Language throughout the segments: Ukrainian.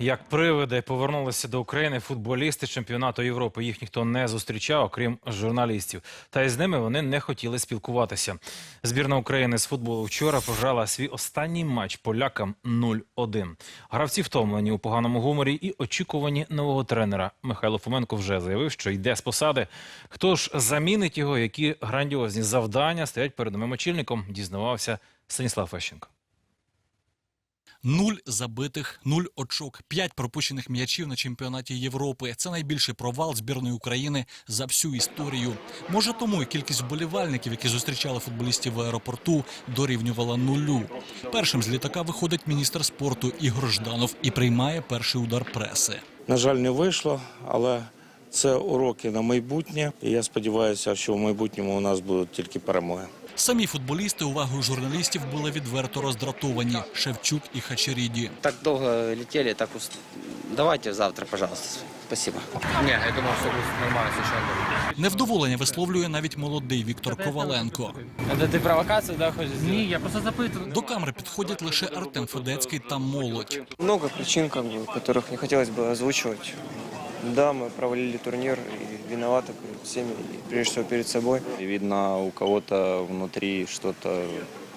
Як привиди повернулися до України футболісти чемпіонату Європи. Їх ніхто не зустрічав, окрім журналістів. Та із ними вони не хотіли спілкуватися. Збірна України з футболу вчора пограла свій останній матч полякам 0-1. Гравці втомлені у поганому гуморі і очікувані нового тренера. Михайло Фоменко вже заявив, що йде з посади. Хто ж замінить його? Які грандіозні завдання стоять перед новим очільником? Дізнавався Станіслав Фещенко. Нуль забитих, нуль очок, п'ять пропущених м'ячів на чемпіонаті Європи. Це найбільший провал збірної України за всю історію. Може, тому і кількість вболівальників, які зустрічали футболістів в аеропорту, дорівнювала нулю. Першим з літака виходить міністр спорту Ігор Жданов і приймає перший удар преси. На жаль, не вийшло, але це уроки на майбутнє. І я сподіваюся, що в майбутньому у нас будуть тільки перемоги. Самі футболісти увагою журналістів були відверто роздратовані Шевчук і Хачеріді. Так долго летели, так уст... Давайте завтра, пожалуйста. Спасибо. Не, я думал, все будет нормально совершенно. Невдоволення висловлює навіть молодий Віктор Коваленко. Это ты провокацию, да, хочешь Ні, я просто запитую. До камери підходять лише Артем Федецький та молодь. Много причин, как бы, которых не хотелось бы озвучивать. Да, мы провалили турнир и виноваты перед всеми, и прежде всего перед собой. Видно, у кого-то внутри что-то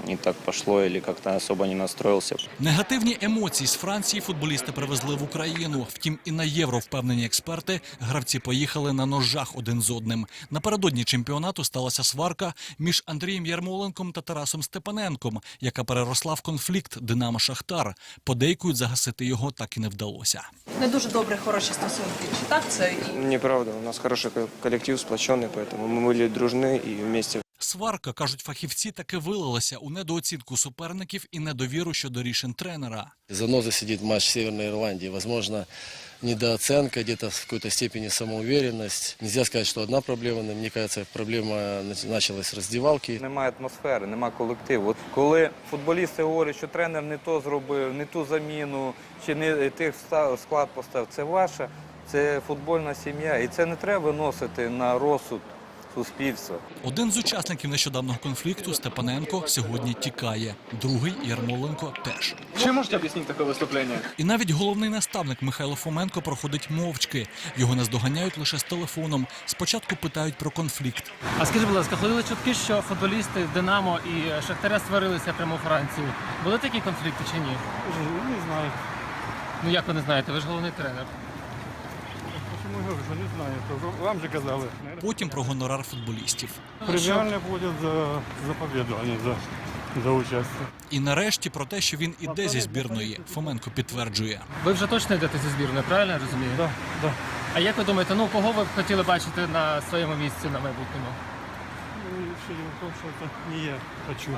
не так пошло или как-то особо не настроился. Негативні емоції з Франції футболісти привезли в Україну. Втім, і на євро впевнені експерти. Гравці поїхали на ножах один з одним. Напередодні чемпіонату сталася сварка між Андрієм Ярмоленком та Тарасом Степаненком, яка переросла в конфлікт Динамо Шахтар. Подейкують загасити його так і не вдалося. не дуже добре, хороші стосунки. Чи так це? І Неправда, у нас хороший ко- коллектив, сплоченный, поэтому мы были дружны и вместе Сварка, кажуть фахівці, таки вилилася у недооцінку суперників і недовіру щодо рішень тренера. Заноза сидит матч Северной Ирландии. Возможно, недооценка, где-то в какой-то степени самоуверенность. Нельзя сказать, что одна проблема. Мне кажется, проблема началась с раздевалки. Немає атмосфери, немає колективу. От коли футболісти говорять, що тренер не то зробив, не ту заміну, чи не тих ста- склад поставив, це ваша, це футбольна сім'я. І це не треба виносити на розсуд суспільства. Один з учасників нещодавнього конфлікту Степаненко сьогодні тікає. Другий Ярмоленко теж. Чем можете объяснить такое выступление? І навіть головний наставник Михайло Фоменко проходить мовчки. Його наздоганяють лише з телефоном. Спочатку питають про конфлікт. А скажіть, будь ласка, ходили чутки, що футболісти Динамо і Шахтаря сварилися прямо у Франції. Були такі конфлікти чи ні? Не знаю. Ну як ви не знаєте? Ви ж головний тренер. Что не знаю. То Вам же казали. Потім про гонорар футболістів. Премиальные платят за, за победу, а не за, за участие. І нарешті про те, що він іде зі збірної. Фоменко підтверджує. Ви вже точно йдете зі збірної, правильно я розумію? Да, да. А як ви думаєте, ну кого ви б хотіли бачити на своєму місці на майбутньому? Ну, не я хочу.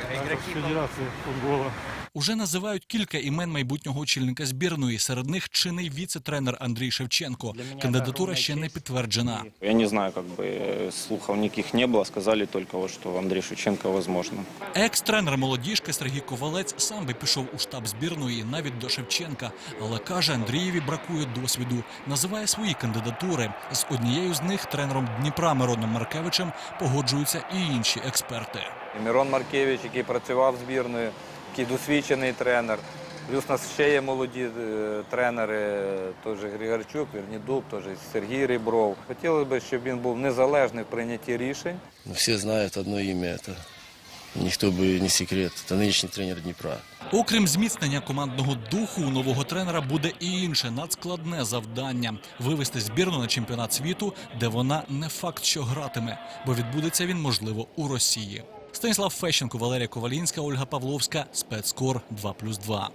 А Федерация футбола. Уже називають кілька імен майбутнього очільника збірної. Серед них чинний віце-тренер Андрій Шевченко. Кандидатура ще не підтверджена. Я не знаю, как бы э, слухов никаких не было. Сказали только, вот, что Андрей Шевченко возможно. Екс-тренер молодіжки Сергій Ковалець сам би пішов у штаб збірної навіть до Шевченка, але каже, Андрієві бракує досвіду. Називає свої кандидатури. З однією з них тренером Дніпра Мироном Маркевичем погоджуються і інші експерти. І Мирон Маркевич, який працював збірною, який досвідчений тренер. Плюс у нас ще є молоді е, тренери, теж Григорчук, Вернідуб, теж Сергій Рібров. Хотілося б, щоб він був незалежний в прийнятті рішень. Но все знают одно имя. Это никто бы не секрет. Это нынешний тренер Днепра. Окрім зміцнення командного духу, у нового тренера буде і інше надскладне завдання вивести збірну на чемпіонат світу, де вона не факт, що гратиме, бо відбудеться він можливо у Росії. Станіслав Фещенко, Валерія Ковалінська, Ольга Павловська, спецкор 2+,2.